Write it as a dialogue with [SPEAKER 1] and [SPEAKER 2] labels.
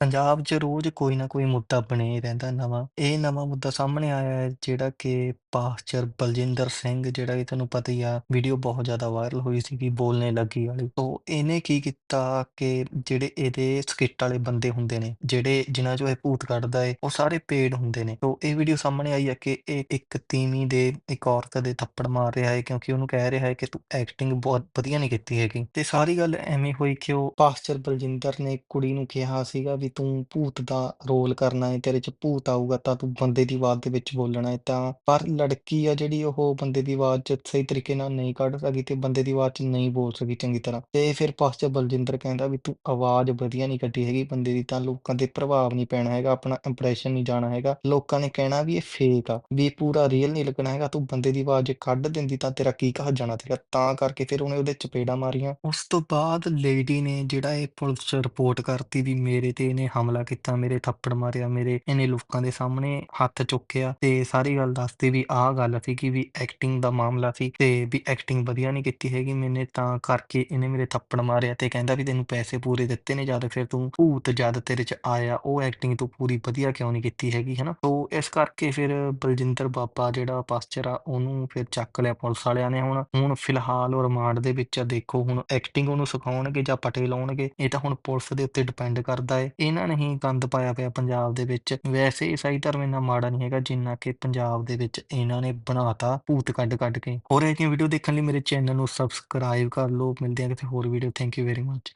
[SPEAKER 1] ਪੰਜਾਬ 'ਚ ਰੋਜ਼ ਕੋਈ ਨਾ ਕੋਈ ਮੁੱਦਾ ਬਣਿਆ ਹੀ ਰਹਿੰਦਾ ਨਵਾਂ। ਇਹ ਨਵਾਂ ਮੁੱਦਾ ਸਾਹਮਣੇ ਆਇਆ ਹੈ, ਜਿਹੜਾ ਕਿ ਪਾਸਚਰ ਬਲਜਿੰਦਰ ਸਿੰਘ, ਜਿਹੜਾ ਕਿ ਤੁਹਾਨੂੰ ਪਤਾ ਹੀ ਆ ਵੀਡੀਓ ਬਹੁਤ ਜ਼ਿਆਦਾ ਵਾਇਰਲ ਹੋਈ ਸੀਗੀ ਬੋਲਨੇ ਲੱਗੀ ਵਾਲੀ। ਤੋਂ ਇਹਨੇ ਕੀ ਕੀਤਾ ਕਿ ਜਿਹੜੇ ਇਹਦੇ ਸਕਿੱਟ ਵਾਲੇ ਬੰਦੇ ਹੁੰਦੇ ਨੇ, ਜਿਹੜੇ ਜਿਨ੍ਹਾਂ 'ਚੋਂ ਇਹ ਭੂਤ ਕੱਢਦਾ ਏ, ਉਹ ਸਾਰੇ ਪੇਡ ਹੁੰਦੇ ਨੇ। ਤੋਂ ਇਹ ਵੀਡੀਓ ਸਾਹਮਣੇ ਆਈ ਹੈ ਕਿ ਇਹ ਇੱਕ ਤੀਵੀਂ ਦੇ ਇੱਕ ਔਰਤ ਦੇ ਥੱਪੜ ਮਾਰ ਰਿਹਾ ਹੈ, ਕਿਉਂਕਿ ਉਹਨੂੰ ਕਹਿ ਰਿਹਾ ਹੈ ਕਿ ਤੂੰ ਐਕਟਿੰਗ ਬਹੁਤ ਵਧੀਆ ਨਹੀਂ ਕੀਤੀ ਹੈਗੀ ਤੇ ਸਾਰੀ ਗੱਲ ਐਵੇਂ ਹੋਈ ਕਿ ਉਹ ਪਾਸਚਰ ਬਲਜਿੰਦਰ ਨੇ ਕੁੜੀ ਨੂੰ ਕਿਹਾ ਸੀਗਾ ਵੀ ਤੂੰ ਭੂਤ ਦਾ ਰੋਲ ਕਰਨਾ ਹੈ ਤੇਰੇ 'ਚ ਭੂਤ ਆਊਗਾ ਤਾਂ ਤੂੰ ਬੰਦੇ ਦੀ ਆਵਾਜ਼ ਦੇ ਵਿੱਚ ਬੋਲਣਾ ਹੈ ਤਾਂ ਪਰ ਲੜਕੀ ਆ ਜਿਹੜੀ ਉਹ ਬੰਦੇ ਦੀ ਆਵਾਜ਼ 'ਚ ਸਹੀ ਤਰੀਕੇ ਨਾਲ ਨਹੀਂ ਕੱਢ ਸਕੀ ਤੇ ਬੰਦੇ ਦੀ ਆਵਾਜ਼ 'ਚ ਨਹੀਂ ਬੋਲ ਸਕੀ ਚੰਗੀ ਤਰ੍ਹਾਂ। ਤੇ ਫਿਰ ਪਾਸਚਰ ਬਲਜਿੰਦਰ ਕਹਿੰਦਾ ਵੀ ਤੂੰ ਆਵਾਜ਼ ਵਧੀਆ ਨਹੀਂ ਕੱਢੀ ਹੈਗੀ ਬੰਦੇ ਦੀ ਤਾਂ ਲੋਕਾਂ ਦੇ ਪ੍ਰਭਾਵ ਨਹੀਂ ਪੈਣਾ ਹੈਗਾ, ਆਪਣਾ ਇੰਪ੍ਰੈਸ਼ਨ ਨਹੀਂ ਜਾਣਾ ਹੈਗਾ। ਲੋਕਾਂ ਨੇ ਕਹਿਣਾ ਵੀ ਇਹ ਫੇਕ ਆ, ਵੀ ਪੂਰਾ ਰੀਅਲ ਨਹੀਂ ਲੱਗਣਾ ਹੈਗਾ, ਤੂੰ ਬੰਦੇ ਦੀ ਆਵਾਜ਼ ਕੱਢ ਦਿੰਦੀ ਤਾਂ ਤੇਰਾ ਕੀ ਕਹਾ ਜਾਣਾ ਸੀਗਾ? ਤਾਂ ਕਰਕੇ ਫਿਰ ਉਹਨੇ ਉਹਦੇ ਚਪੇੜਾਂ ਮਾਰੀਆਂ। ਉਸ ਤੋਂ ਬਾਅਦ ਲੇਡੀ ਨੇ ਜਿਹੜਾ ਇਹ ਪੁਲਿਸ ਰਿਪੋਰਟ ਕਰਤੀ ਵੀ ਮੇਰੇ ਤੇ ਇਹਨੇ ਹਮਲਾ ਕੀਤਾ, ਮੇਰੇ ਥੱਪੜ ਮਾਰਿਆ, ਮੇਰੇ ਇਹਨੇ ਲੋਕਾਂ ਦੇ ਸਾਹਮਣੇ ਹੱਥ ਚੁੱਕਿਆ ਤੇ ਸਾਰੀ ਗੱਲ ਦੱਸਦੀ ਵੀ ਆਹ ਗੱਲ ਸੀ ਕਿ ਵੀ ਐਕਟਿੰਗ ਦਾ ਮਾਮਲਾ ਸੀ ਤੇ ਵੀ ਐਕਟਿੰਗ ਵਧੀਆ ਨਹੀਂ ਕੀਤੀ ਹੈਗੀ ਮੈਨੇ ਤਾਂ ਕਰਕੇ ਇਹਨੇ ਮੇਰੇ ਥੱਪੜ ਮਾਰਿਆ ਤੇ ਕਹਿੰਦਾ ਵੀ ਤੈਨੂੰ ਪੈਸੇ ਪੂਰੇ ਦਿੱਤੇ ਨੇ ਜਦ ਫਿਰ ਤੂੰ ਭੂਤ ਜਦ ਤੇਰੇ 'ਚ ਆਇਆ, ਉਹ ਐਕਟਿੰਗ ਤੂੰ ਪੂਰੀ ਵਧੀਆ ਕਿਉਂ ਨਹੀਂ ਕੀਤੀ ਹੈਗੀ, ਹਨਾ? ਤੋ ਇਸ ਕਰਕੇ ਫਿਰ ਬਲਜਿੰਦਰ ਬਾਬਾ ਜਿਹੜਾ ਪਾਸਚਰ ਆ, ਉਹਨੂੰ ਫਿਰ ਚੱਕ ਲਿਆ ਪੁਲਿਸ ਵਾਲਿਆਂ ਨੇ ਹੁਣ ਹੁਣ ਫਿਲਹਾਲ ਉਹ ਰਿਮਾਂਡ ਦੇ ਵਿੱਚ ਦੇਖੋ ਹੁਣ ਐਕਟਿੰਗ ਉਹਨੂੰ ਸਿਖਾਉਣਗੇ ਜਾਂ ਪਟੇ ਲਾਉਣਗੇ, ਇਹ ਤਾਂ ਹੁਣ ਪੁਲਿਸ ਦੇ ਉੱਤੇ ਡਿਪੈਂਡ ਕਰਦਾ ਏ। ਇਹਨਾਂ ਨੇ ਹੀ ਗੰਦ ਪਾਇਆ ਪਿਆ ਪੰਜਾਬ ਦੇ ਵਿੱਚ। ਵੈਸੇ ਈਸਾਈ ਧਰਮ ਇੰਨਾ ਮਾੜਾ ਨਹੀਂ ਹੈਗਾ ਜਿੰਨਾ ਕਿ ਪੰਜਾਬ ਦੇ ਵਿੱਚ ਇਹਨਾਂ ਨੇ ਬਣਾਤਾ ਭੂਤ ਕੱਢ ਕੱਢ ਕੇ। ਹੋਰ ਇਹ ਵੀਡੀਓ ਦੇਖਣ ਲਈ ਮੇਰੇ ਚੈਨਲ ਨੂੰ ਸਬਸਕ੍ਰਾਈਬ ਕਰ ਲਓ। ਮਿਲਦੇ ਹਾਂ ਕਿਸੇ ਹੋਰ video thank you very much